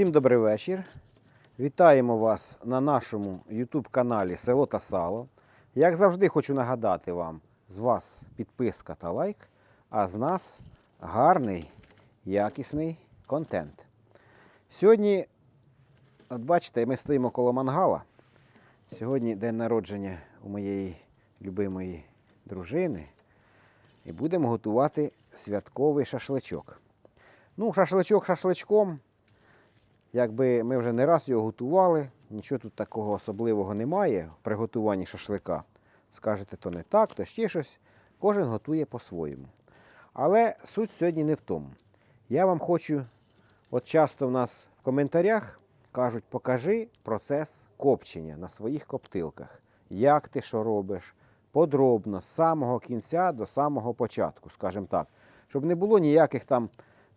Всім добрий вечір. Вітаємо вас на нашому YouTube каналі Село та Сало. Як завжди, хочу нагадати вам, з вас підписка та лайк, а з нас гарний, якісний контент. Сьогодні, от бачите, ми стоїмо коло мангала. Сьогодні день народження у моєї любимої дружини. І будемо готувати святковий шашличок. Ну, шашличок шашличком. Якби ми вже не раз його готували, нічого тут такого особливого немає в приготуванні шашлика. Скажете, то не так, то ще щось. Кожен готує по-своєму. Але суть сьогодні не в тому. Я вам хочу, от часто в нас в коментарях кажуть, покажи процес копчення на своїх коптилках. Як ти що робиш? Подробно, з самого кінця до самого початку, скажімо так. Щоб не було ніяких там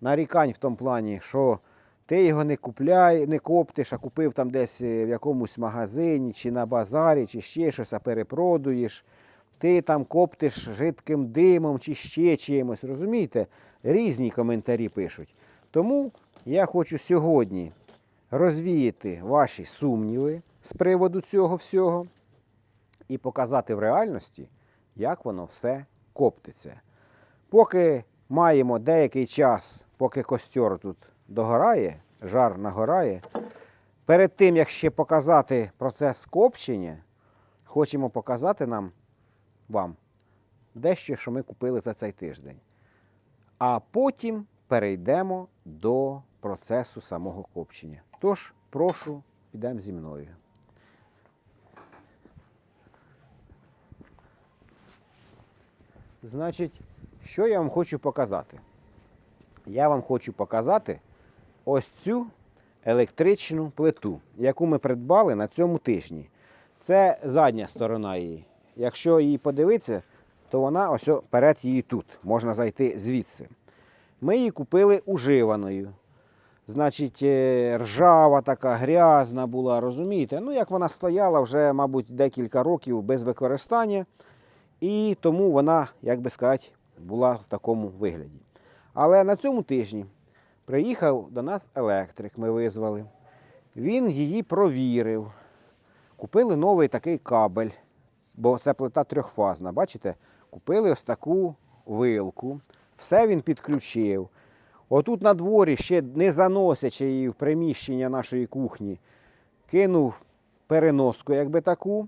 нарікань в тому плані, що ти його не купляй, не коптиш, а купив там десь е, в якомусь магазині, чи на базарі, чи ще щось, а перепродуєш. Ти там коптиш жидким димом чи ще чимось. Розумієте? Різні коментарі пишуть. Тому я хочу сьогодні розвіяти ваші сумніви з приводу цього всього і показати в реальності, як воно все коптиться. Поки маємо деякий час, поки костер тут догорає, жар нагорає. Перед тим, як ще показати процес копчення, хочемо показати нам вам дещо, що ми купили за цей тиждень. А потім перейдемо до процесу самого копчення. Тож, прошу, підемо зі мною. Значить, що я вам хочу показати? Я вам хочу показати ось цю електричну плиту, яку ми придбали на цьому тижні. Це задня сторона її. Якщо її подивитися, то вона ось перед її тут. Можна зайти звідси. Ми її купили уживаною. Значить, е, ржава така грязна була, розумієте? Ну, як вона стояла вже, мабуть, декілька років без використання. І тому вона, як би сказати, була в такому вигляді. Але на цьому тижні приїхав до нас електрик, ми визвали. Він її провірив. Купили новий такий кабель, бо це плита трьохфазна. Бачите? Купили ось таку вилку. Все він підключив. Отут на дворі, ще не заносячи її в приміщення нашої кухні, кинув переноску, якби таку,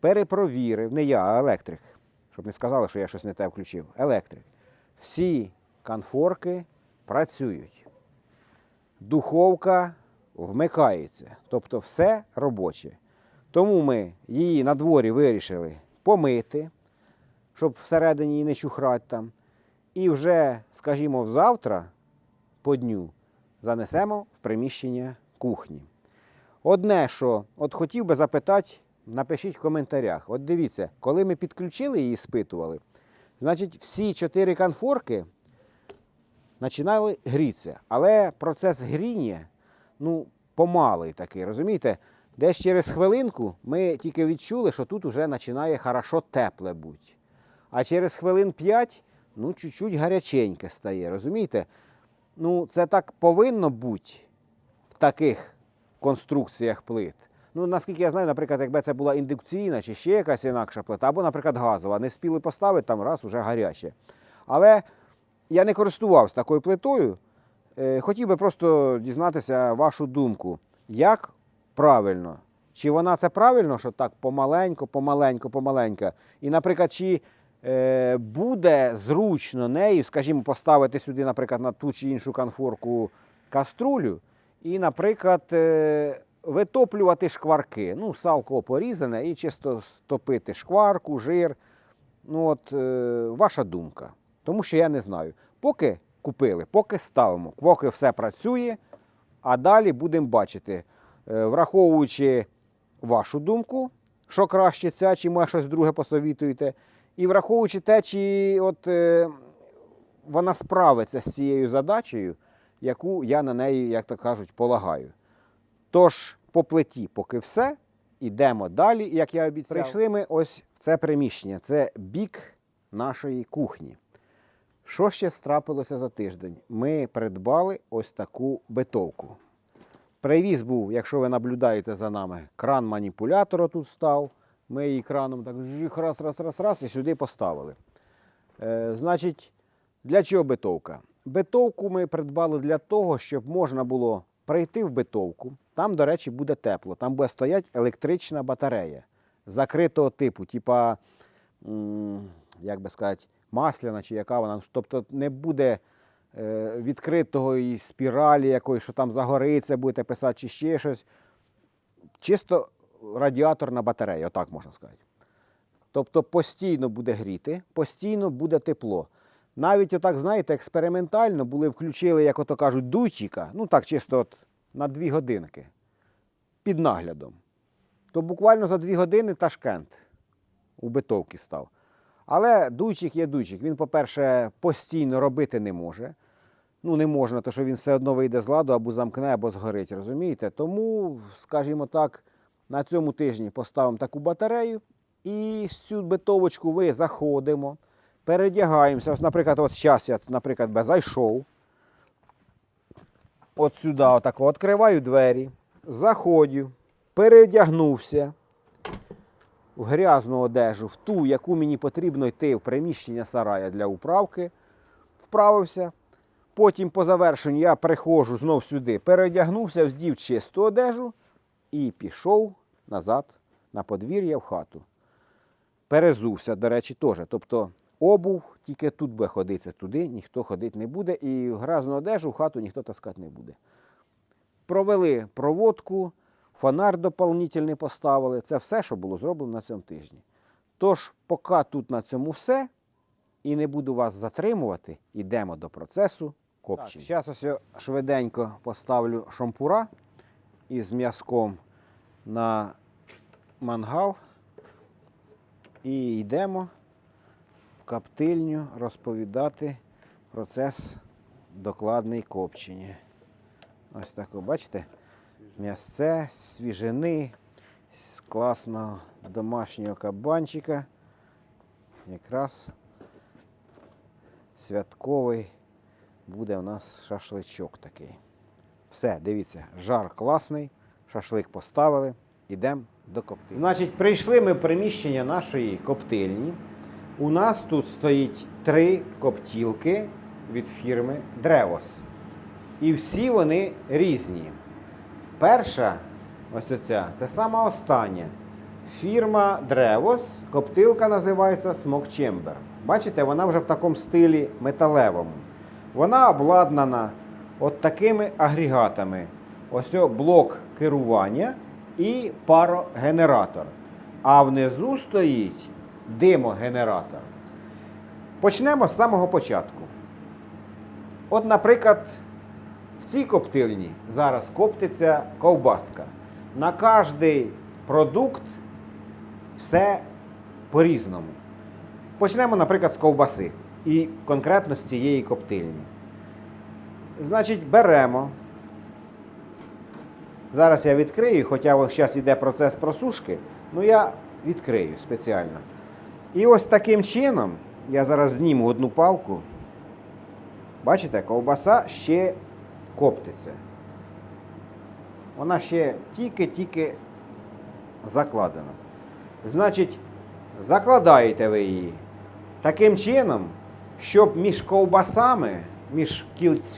перепровірив. Не я, а електрик. Щоб не сказали, що я щось не те включив. Електрик. Всі конфорки працюють. Духовка вмикається. Тобто все робоче. Тому ми її на дворі вирішили помити, щоб всередині не чухрати там. І вже, скажімо, завтра по дню занесемо в приміщення кухні. Одне, що от хотів би запитати, напишіть в коментарях. От дивіться, коли ми підключили її, спитували, значить всі чотири конфорки починали грітися. Але процес гріння, ну, помалий такий, розумієте? Десь через хвилинку ми тільки відчули, що тут вже починає хорошо тепле бути. А через хвилин 5, ну, чуть-чуть гаряченьке стає, розумієте? Ну, це так повинно бути в таких конструкціях плит. Ну, наскільки я знаю, наприклад, якби це була індукційна чи ще якась інакша плита, або, наприклад, газова, не спіли поставити, там раз уже гаряче. Але я не користувався такою плитою. Е, Хотів би просто дізнатися вашу думку, як правильно? Чи вона це правильно, що так помаленько, помаленько, помаленько? І, наприклад, чи е, буде зручно нею, скажімо, поставити сюди, наприклад, на ту чи іншу конфорку каструлю, і, наприклад, е, витоплювати шкварки. Ну, салко порізане і чисто стопити шкварку, жир. Ну, от, ваша думка. Тому що я не знаю. Поки купили, поки ставимо, поки все працює, а далі будемо бачити, Е, враховуючи вашу думку, що краще ця, чи може щось друге посовітуєте, і враховуючи те, чи от, е, вона справиться з цією задачею, яку я на неї, як то кажуть, полагаю. Тож, по плиті, поки все, ідемо далі, як я обіцяв. Прийшли ми ось в це приміщення. Це бік нашої кухні. Що ще страпилося за тиждень? Ми придбали ось таку битовку. Привіз був, якщо ви наблюдаєте за нами, кран маніпулятора тут став. Ми її краном так жих, раз, раз, раз, раз і сюди поставили. Е, значить, для чого битовка? Битовку ми придбали для того, щоб можна було прийти в битовку. Там, до речі, буде тепло. Там буде стояти електрична батарея закритого типу, типа, як би сказати, масляна чи яка вона. Тобто не буде е, відкритого і спіралі якоїсь, що там загориться, будете писати, чи ще щось. Чисто радіаторна батарея, отак можна сказати. Тобто постійно буде гріти, постійно буде тепло. Навіть отак, знаєте, експериментально були включили, як ото кажуть, дуйчика, ну так чисто от на дві годинки під наглядом. То буквально за дві години Ташкент у битовці став. Але дуйчик є дуйчик. Він, по-перше, постійно робити не може. Ну, не можна, тому що він все одно вийде з ладу або замкне, або згорить, розумієте? Тому, скажімо так, на цьому тижні поставимо таку батарею і цю битовочку ви заходимо, передягаємося. Ось, наприклад, от зараз я, наприклад, би зайшов. От сюди, отак, відкриваю двері, заходжу, передягнувся в грязну одежу, в ту, яку мені потрібно йти в приміщення сарая для управки, вправився. Потім по завершенню я приходжу знов сюди, передягнувся, вдів чисту одежу і пішов назад на подвір'я в хату. Перезувся, до речі, теж. Тобто обув тільки тут буде ходитися, туди ніхто ходити не буде, і в грязну одежу в хату ніхто таскати не буде. Провели проводку, фонар доповнительний поставили. Це все, що було зроблено на цьому тижні. Тож, поки тут на цьому все, і не буду вас затримувати, йдемо до процесу копчення. Зараз ось швиденько поставлю шампура із м'язком на мангал. І йдемо в каптильню розповідати процес докладний копчення. Ось так, бачите, м'ясце, свіжини, з класного домашнього кабанчика. Якраз святковий буде у нас шашличок такий. Все, дивіться, жар класний, шашлик поставили, йдемо до коптильні. Значить, прийшли ми в приміщення нашої коптильні. У нас тут стоїть три коптілки від фірми Древос. І всі вони різні. Перша, ось оця, це сама остання. Фірма Древос, коптилка називається Smoke Chamber. Бачите, вона вже в такому стилі металевому. Вона обладнана от такими агрегатами. Ось блок керування і парогенератор. А внизу стоїть димогенератор. Почнемо з самого початку. От, наприклад, цій коптильні зараз коптиться ковбаска. На кожний продукт все по-різному. Почнемо, наприклад, з ковбаси. І конкретно з цієї коптильні. Значить, беремо. Зараз я відкрию, хоча зараз йде процес просушки, ну я відкрию спеціально. І ось таким чином я зараз зніму одну палку. Бачите, ковбаса ще коптиться. Вона ще тільки-тільки закладена. Значить, закладаєте ви її таким чином, щоб між ковбасами, між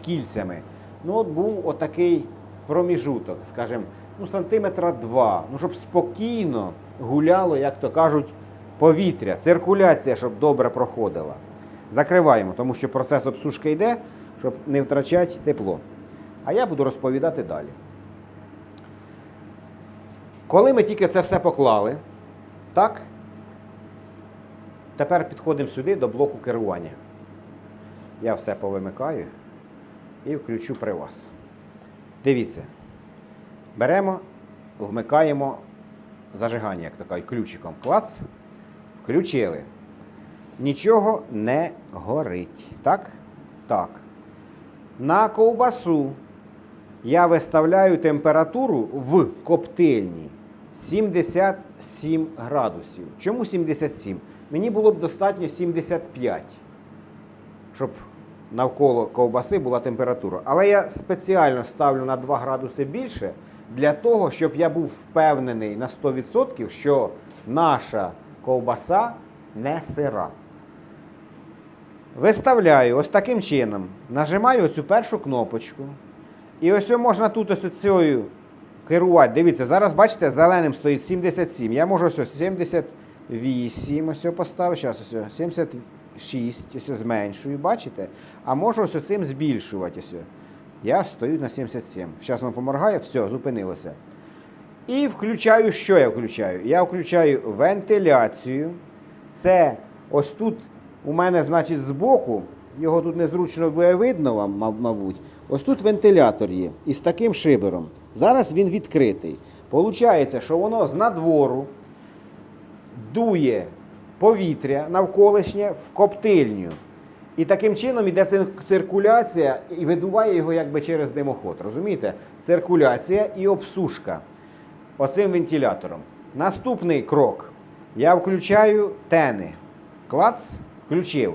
кільцями, ну от був отакий проміжуток, скажімо, ну, сантиметра два. Ну, щоб спокійно гуляло, як то кажуть, повітря, циркуляція, щоб добре проходила. Закриваємо, тому що процес обсушки йде, щоб не втрачати тепло. А я буду розповідати далі. Коли ми тільки це все поклали, так, тепер підходимо сюди до блоку керування. Я все повимикаю і включу при вас. Дивіться. Беремо, вмикаємо зажигання, як то кажуть, ключиком. Клац. Включили. Нічого не горить. Так? Так. На ковбасу я виставляю температуру в коптильні 77 градусів. Чому 77? Мені було б достатньо 75, щоб навколо ковбаси була температура. Але я спеціально ставлю на 2 градуси більше для того, щоб я був впевнений на 100%, що наша ковбаса не сира. Виставляю ось таким чином. Нажимаю оцю першу кнопочку. І ось можна тут ось цією керувати. Дивіться, зараз бачите, зеленим стоїть 77. Я можу ось ось 78 ось поставити. Зараз ось ось 76, ось ось зменшую, бачите? А можу ось цим збільшувати. Ось. Я стою на 77. Зараз воно поморгає, все, зупинилося. І включаю, що я включаю? Я включаю вентиляцію. Це ось тут у мене, значить, збоку, його тут незручно буде видно вам, мабуть. Ось тут вентилятор є із таким шибером. Зараз він відкритий. Получається, що воно з надвору дує повітря навколишнє в коптильню. І таким чином іде циркуляція і видуває його якби через димоход. Розумієте? Циркуляція і обсушка оцим вентилятором. Наступний крок. Я включаю тени. Клац, включив.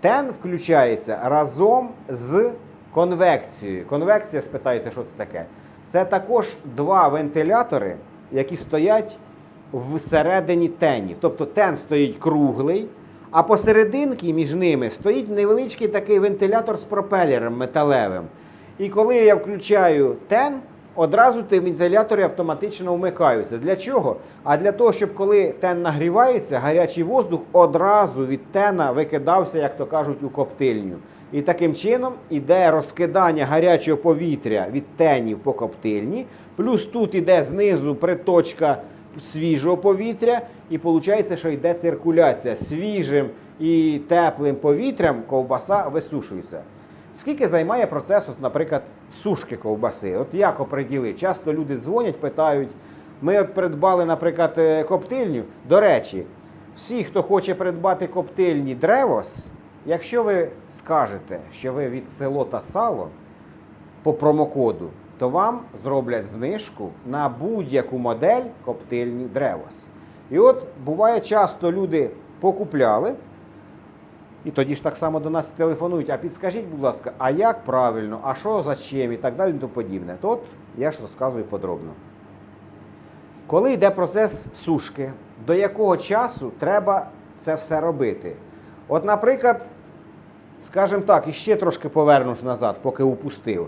Тен включається разом з конвекцією. Конвекція, спитаєте, що це таке? Це також два вентилятори, які стоять всередині тенів. Тобто тен стоїть круглий, а посерединки між ними стоїть невеличкий такий вентилятор з пропелером металевим. І коли я включаю тен, одразу ті вентилятори автоматично вмикаються. Для чого? А для того, щоб коли тен нагрівається, гарячий воздух одразу від тена викидався, як то кажуть, у коптильню. І таким чином іде розкидання гарячого повітря від тенів по коптильні, плюс тут іде знизу приточка свіжого повітря, і виходить, що йде циркуляція свіжим і теплим повітрям ковбаса висушується. Скільки займає процес, наприклад, сушки ковбаси? От як оприділи? Часто люди дзвонять, питають. Ми от придбали, наприклад, е, коптильню. До речі, всі, хто хоче придбати коптильні Древос, якщо ви скажете, що ви від село та сало по промокоду, то вам зроблять знижку на будь-яку модель коптильні Древос. І от буває часто люди покупляли. І тоді ж так само до нас телефонують, а підскажіть, будь ласка, а як правильно, а що за чим і так далі, і тому подібне. То от я ж розказую подробно. Коли йде процес сушки, до якого часу треба це все робити? От, наприклад, скажімо так, і ще трошки повернусь назад, поки упустив.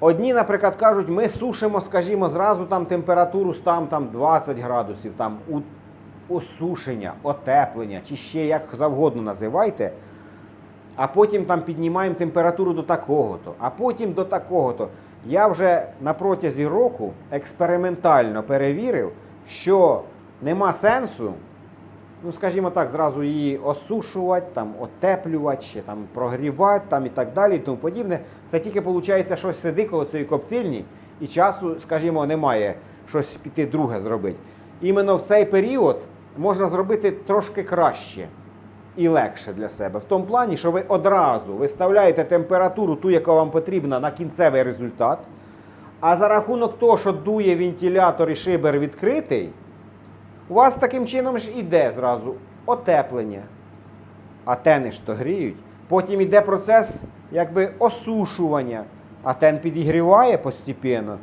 Одні, наприклад, кажуть, ми сушимо, скажімо, зразу там температуру там, там 20 градусів, там осушення, отеплення, чи ще як завгодно називайте. А потім там піднімаємо температуру до такого-то, а потім до такого-то. Я вже на протязі року експериментально перевірив, що нема сенсу, ну скажімо так, зразу її осушувати, там, отеплювати, ще там прогрівати там, і так далі, і тому подібне. Це тільки виходить, щось сиди коло цієї коптильні, і часу, скажімо, немає щось піти друге зробити. Іменно в цей період можна зробити трошки краще і легше для себе. В тому плані, що ви одразу виставляєте температуру, ту, яка вам потрібна на кінцевий результат. А за рахунок того, що дує вентилятор і шибер відкритий, у вас таким чином ж іде зразу отеплення. А тени ж то гріють. Потім іде процес якби осушування, а тен підігріває постепенно.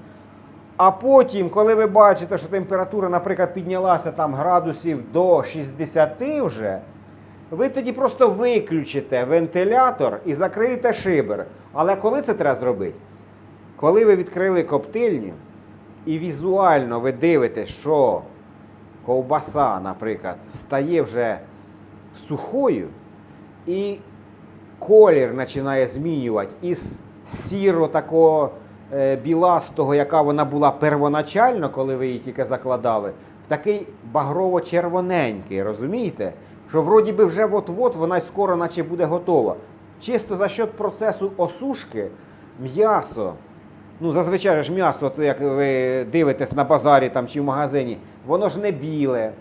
А потім, коли ви бачите, що температура, наприклад, піднялася там градусів до 60 вже, ви тоді просто виключите вентилятор і закриєте шибер. Але коли це треба зробити? Коли ви відкрили коптильню і візуально ви дивитесь, що ковбаса, наприклад, стає вже сухою, і колір починає змінювати із сіро такого е, біластого, яка вона була первоначально, коли ви її тільки закладали, в такий багрово-червоненький, розумієте? Що вроді би вже от-от вона скоро наче буде готова. Чисто за счет процесу осушки м'ясо, ну зазвичай ж м'ясо, як ви дивитесь на базарі там, чи в магазині, воно ж не біле,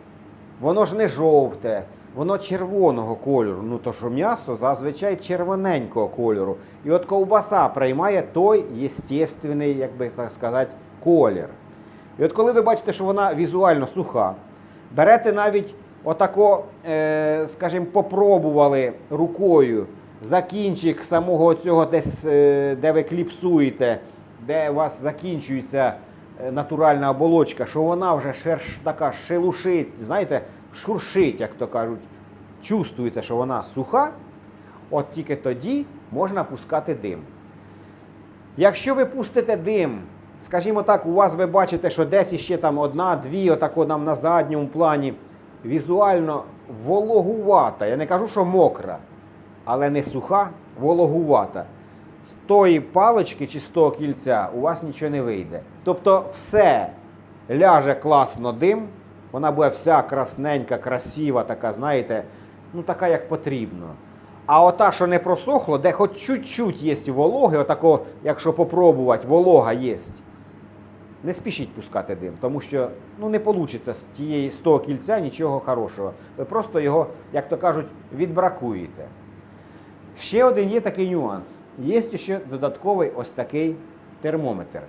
воно ж не жовте, воно червоного кольору. Ну то що м'ясо зазвичай червоненького кольору. І от ковбаса приймає той єстественний, як би так сказати, колір. І от коли ви бачите, що вона візуально суха, берете навіть отако, е, скажімо, попробували рукою закінчик самого цього десь, е, де ви кліпсуєте, де у вас закінчується е, натуральна оболочка, що вона вже шерш, така шелушить, знаєте, шуршить, як то кажуть, чувствується, що вона суха, от тільки тоді можна пускати дим. Якщо ви пустите дим, скажімо так, у вас ви бачите, що десь іще там одна-дві, отако нам на задньому плані, візуально вологувата. Я не кажу, що мокра, але не суха, вологувата. Тої палички чи з того кільця у вас нічого не вийде. Тобто все ляже класно дим, вона буде вся красненька, красива, така, знаєте, ну така, як потрібно. А ота, що не просохло, де хоч чуть-чуть є вологи, отако, якщо попробувати, волога є. Не спішіть пускати дим, тому що ну, не вийде з, тієї, з того кільця нічого хорошого. Ви просто його, як то кажуть, відбракуєте. Ще один є такий нюанс. Є ще додатковий ось такий термометр.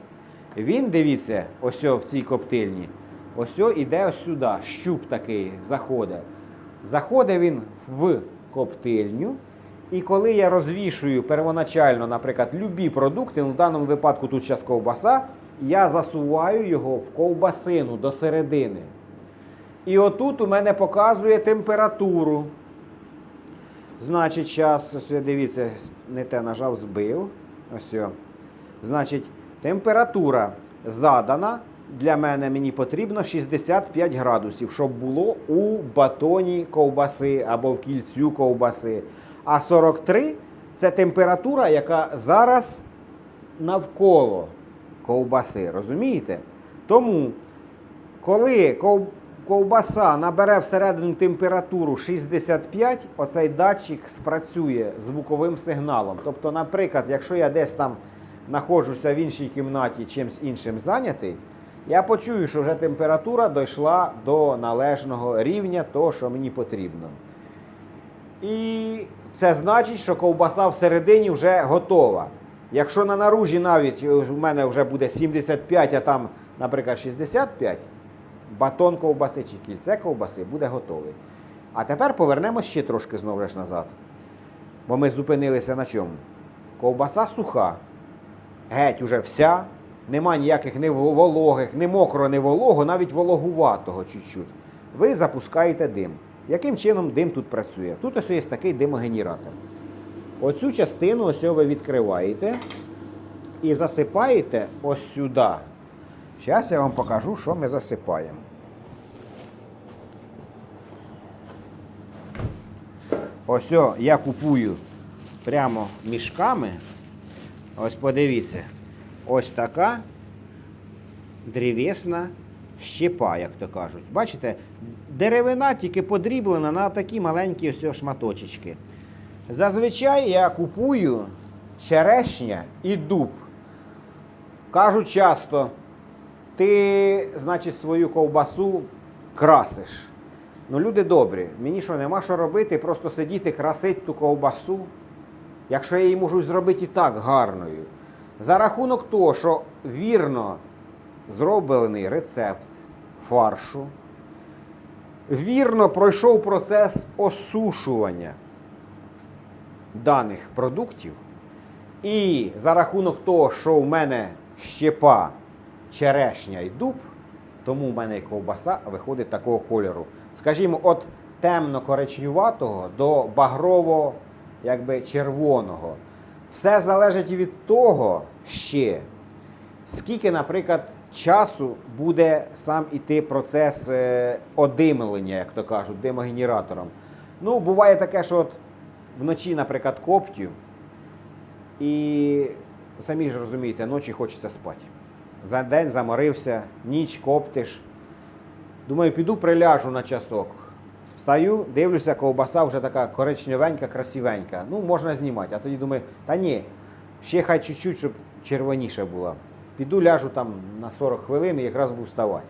Він, дивіться, ось в цій коптильні, ось іде ось сюди, щуп такий заходить. Заходить він в коптильню. І коли я розвішую первоначально, наприклад, любі продукти, ну, в даному випадку тут зараз ковбаса, я засуваю його в ковбасину до середини. І отут у мене показує температуру. Значить, зараз, ось дивіться, не те нажав, збив. Ось. о. Значить, температура задана. Для мене мені потрібно 65 градусів, щоб було у батоні ковбаси або в кільцю ковбаси. А 43 це температура, яка зараз навколо ковбаси. Розумієте? Тому, коли ковбаса набере всередину температуру 65, оцей датчик спрацює звуковим сигналом. Тобто, наприклад, якщо я десь там знаходжуся в іншій кімнаті чимось іншим зайнятий, я почую, що вже температура дійшла до належного рівня того, що мені потрібно. І це значить, що ковбаса всередині вже готова. Якщо на наружі навіть у мене вже буде 75, а там, наприклад, 65, батон ковбаси чи кільце ковбаси буде готовий. А тепер повернемось ще трошки знову ж назад. Бо ми зупинилися на чому? Ковбаса суха, геть уже вся, нема ніяких ні вологих, ні мокрого, ні волого, навіть вологуватого чуть-чуть. Ви запускаєте дим. Яким чином дим тут працює? Тут ось є такий димогенератор. Оцю частину ось ви відкриваєте і засипаєте ось сюди. Зараз я вам покажу, що ми засипаємо. Ось я купую прямо мішками. Ось подивіться. Ось така древесна щепа, як то кажуть. Бачите, деревина тільки подріблена на такі маленькі ось шматочечки. Зазвичай я купую черешня і дуб. Кажуть часто, ти, значить, свою ковбасу красиш. Ну, люди добрі, мені що, нема що робити, просто сидіти, красити ту ковбасу, якщо я її можу зробити і так гарною. За рахунок того, що вірно зроблений рецепт фаршу, вірно пройшов процес осушування даних продуктів, і за рахунок того, що в мене щепа, черешня і дуб, тому в мене ковбаса виходить такого кольору. Скажімо, от темно-коричневатого до багрово якби червоного. Все залежить від того ще, скільки, наприклад, часу буде сам іти процес е, одимлення, як то кажуть, димогенератором. Ну, буває таке, що от вночі, наприклад, коптю, і самі ж розумієте, ночі хочеться спати. За день заморився, ніч коптиш. Думаю, піду приляжу на часок. Встаю, дивлюся, ковбаса вже така коричневенька, красивенька. Ну, можна знімати. А тоді думаю, та ні, ще хай чуть-чуть, щоб червоніша була. Піду ляжу там на 40 хвилин і якраз буду вставати.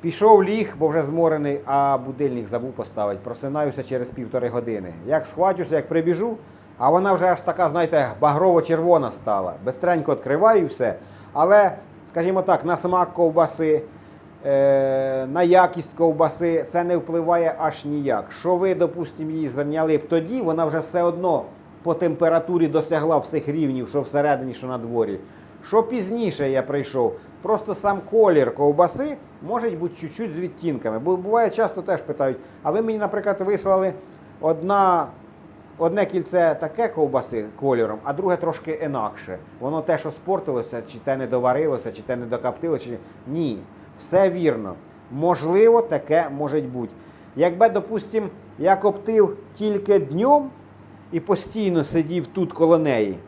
Пішов ліг, бо вже зморений, а будильник забув поставити. Просинаюся через півтори години. Як схватюся, як прибіжу, а вона вже аж така, знаєте, багрово-червона стала. Бестренько відкриваю все. Але, скажімо так, на смак ковбаси, е, на якість ковбаси, це не впливає аж ніяк. Що ви, допустимо, її зайняли б тоді, вона вже все одно по температурі досягла всіх рівнів, що всередині, що на дворі. Що пізніше я прийшов, просто сам колір ковбаси може бути чуть-чуть з відтінками. Бо буває часто теж питають, а ви мені, наприклад, вислали одна, одне кільце таке ковбаси кольором, а друге трошки інакше. Воно те, що спортилося, чи те не доварилося, чи те не докоптило, чи ні. Все вірно. Можливо, таке може бути. Якби, допустимо, я коптив тільки днем і постійно сидів тут коло неї,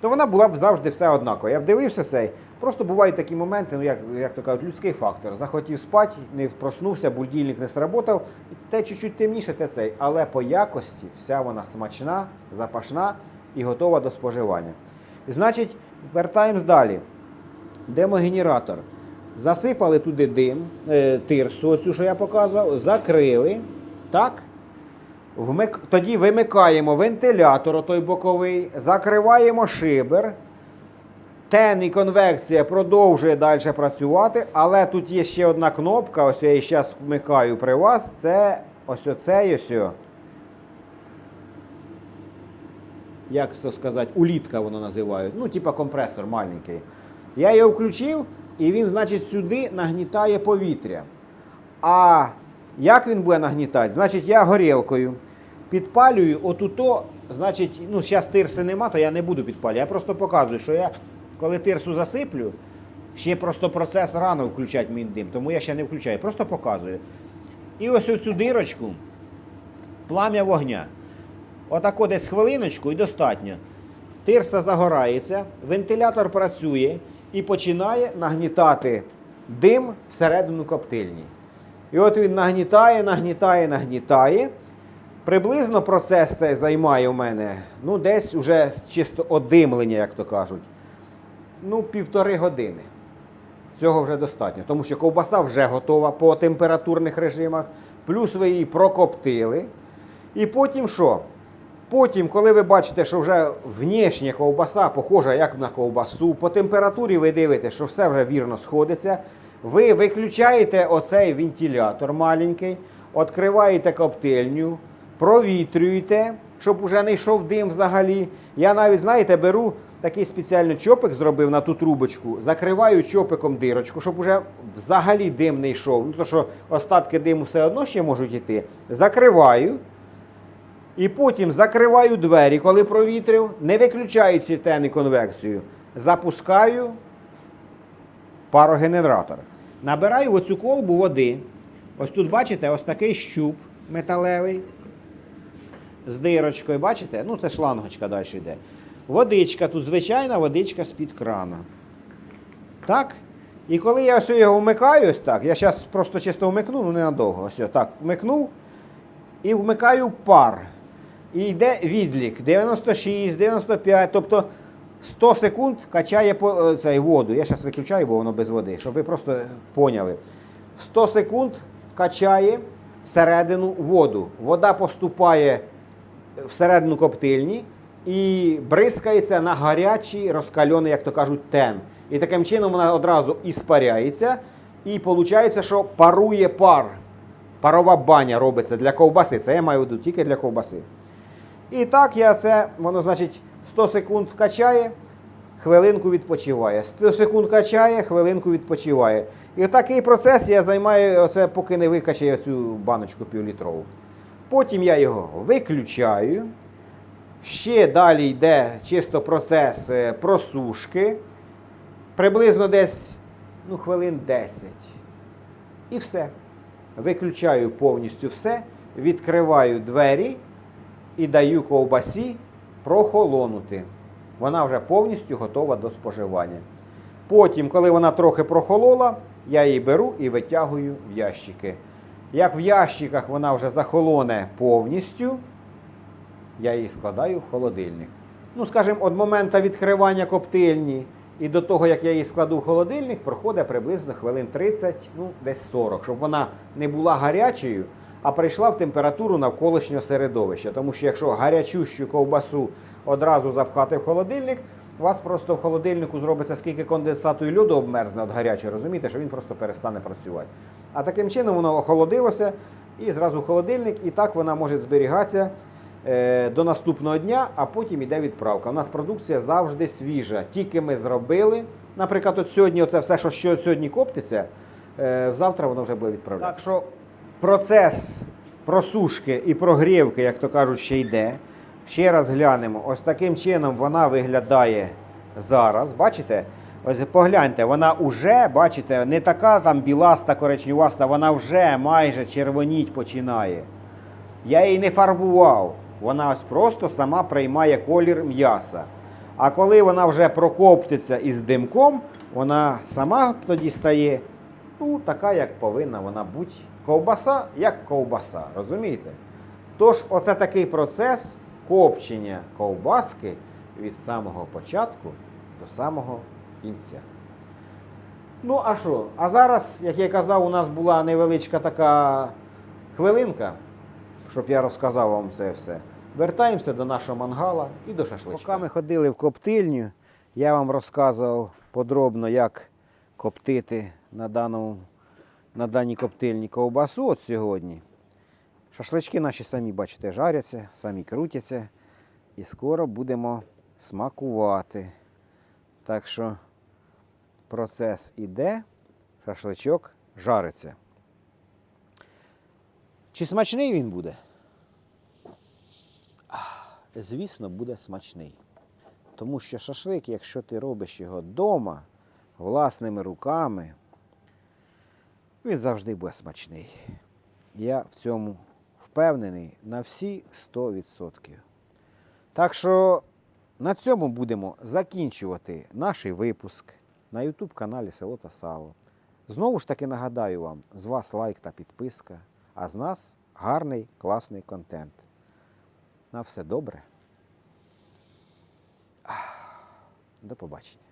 то вона була б завжди все однакова. Я б дивився цей. Просто бувають такі моменти, ну як, як то кажуть, людський фактор. Захотів спати, не проснувся, будильник не сработав. Те чуть-чуть темніше, те цей. Але по якості вся вона смачна, запашна і готова до споживання. Значить, вертаємось далі. Демогенератор. Засипали туди дим, е, тирсу, оцю, що я показував, закрили. Так? Вмик... Тоді вимикаємо вентилятор, той боковий, закриваємо шибер. Тен і конвекція продовжує далі працювати, але тут є ще одна кнопка, ось я її зараз вмикаю при вас. Це ось оцей ось. Як то сказати, улітка воно називають. Ну, типа компресор маленький. Я його включив, і він, значить, сюди нагнітає повітря. А як він буде нагнітати? Значить, я горілкою підпалюю отуто, значить, ну, зараз тирси нема, то я не буду підпалювати. Я просто показую, що я, коли тирсу засиплю, ще просто процес рано включати мій дим, тому я ще не включаю, просто показую. І ось оцю дирочку, плам'я вогня. Отако десь хвилиночку і достатньо. Тирса загорається, вентилятор працює і починає нагнітати дим всередину коптильні. І от він нагнітає, нагнітає, нагнітає. Приблизно процес цей займає у мене ну, десь уже чисто одимлення, як то кажуть. Ну, півтори години. Цього вже достатньо, тому що ковбаса вже готова по температурних режимах, плюс ви її прокоптили. І потім що? Потім, коли ви бачите, що вже внешня ковбаса похожа як на ковбасу, по температурі ви дивитесь, що все вже вірно сходиться, ви виключаєте оцей вентилятор маленький, відкриваєте коптильню, провітрюєте, щоб уже не йшов дим взагалі. Я навіть, знаєте, беру такий спеціальний чопик, зробив на ту трубочку, закриваю чопиком дирочку, щоб уже взагалі дим не йшов. Ну, то що остатки диму все одно ще можуть йти. Закриваю. І потім закриваю двері, коли провітрив, не виключаю ці тени конвекцію. Запускаю парогенератор. Набираю в оцю колбу води. Ось тут, бачите, ось такий щуп металевий з дирочкою. Бачите? Ну, це шлангочка далі йде. Водичка, тут звичайна водичка з-під крана. Так? І коли я ось його вмикаю, так, я зараз просто чисто вмикну, ну ненадовго. Ось так, вмикнув і вмикаю пар. І йде відлік 96, 95, тобто 100 секунд качає е, цей, воду. Я зараз виключаю, бо воно без води, щоб ви просто поняли. 100 секунд качає всередину воду. Вода поступає всередину коптильні і бризкається на гарячий розкальоний, як то кажуть, тен. І таким чином вона одразу іспаряється, і виходить, що парує пар. Парова баня робиться для ковбаси. Це я маю в виду тільки для ковбаси. І так я це, воно, значить, 100 секунд качає, хвилинку відпочиває. 100 секунд качає, хвилинку відпочиває. І такий процес я займаю, оце, поки не викачаю цю баночку півлітрову. Потім я його виключаю. Ще далі йде чисто процес е, просушки. Приблизно десь ну, хвилин 10. І все. Виключаю повністю все, відкриваю двері і даю ковбасі прохолонути. Вона вже повністю готова до споживання. Потім, коли вона трохи прохолола, я її беру і витягую в ящики. Як в ящиках вона вже захолоне повністю, я її складаю в холодильник. Ну, скажімо, від моменту відкривання коптильні і до того, як я її складу в холодильник, проходить приблизно хвилин 30, ну, десь 40, щоб вона не була гарячою, а прийшла в температуру навколишнього середовища. Тому що якщо гарячущу ковбасу одразу запхати в холодильник, у вас просто в холодильнику зробиться скільки конденсату і льоду обмерзне від гарячого, розумієте, що він просто перестане працювати. А таким чином воно охолодилося і зразу холодильник, і так вона може зберігатися до наступного дня, а потім іде відправка. У нас продукція завжди свіжа. Тільки ми зробили. Наприклад, от сьогодні оце все, що, що сьогодні коптиться, е, завтра воно вже буде відправлятися. Так що процес просушки і прогрівки, як то кажуть, ще йде. Ще раз глянемо. Ось таким чином вона виглядає зараз. Бачите? Ось погляньте, вона вже, бачите, не така там біласта, коричневаста, вона вже майже червоніть починає. Я її не фарбував. Вона ось просто сама приймає колір м'яса. А коли вона вже прокоптиться із димком, вона сама тоді стає ну, така, як повинна вона бути. Ковбаса як ковбаса, розумієте? Тож, оце такий процес копчення ковбаски від самого початку до самого кінця. Ну, а що? А зараз, як я казав, у нас була невеличка така хвилинка, щоб я розказав вам це все. Вертаємося до нашого мангала і до шашличка. Поки ми ходили в коптильню, я вам розказував подробно, як коптити на, даному, на даній коптильні ковбасу от сьогодні. Шашлички наші самі, бачите, жаряться, самі крутяться. І скоро будемо смакувати. Так що процес іде, шашличок жариться. Чи смачний він буде? Звісно, буде смачний. Тому що шашлик, якщо ти робиш його вдома, власними руками, він завжди буде смачний. Я в цьому впевнений на всі 100%. Так що на цьому будемо закінчувати наш випуск на YouTube каналі Село та Сало. Знову ж таки нагадаю вам, з вас лайк та підписка, а з нас гарний, класний контент. На все добре. До побачення.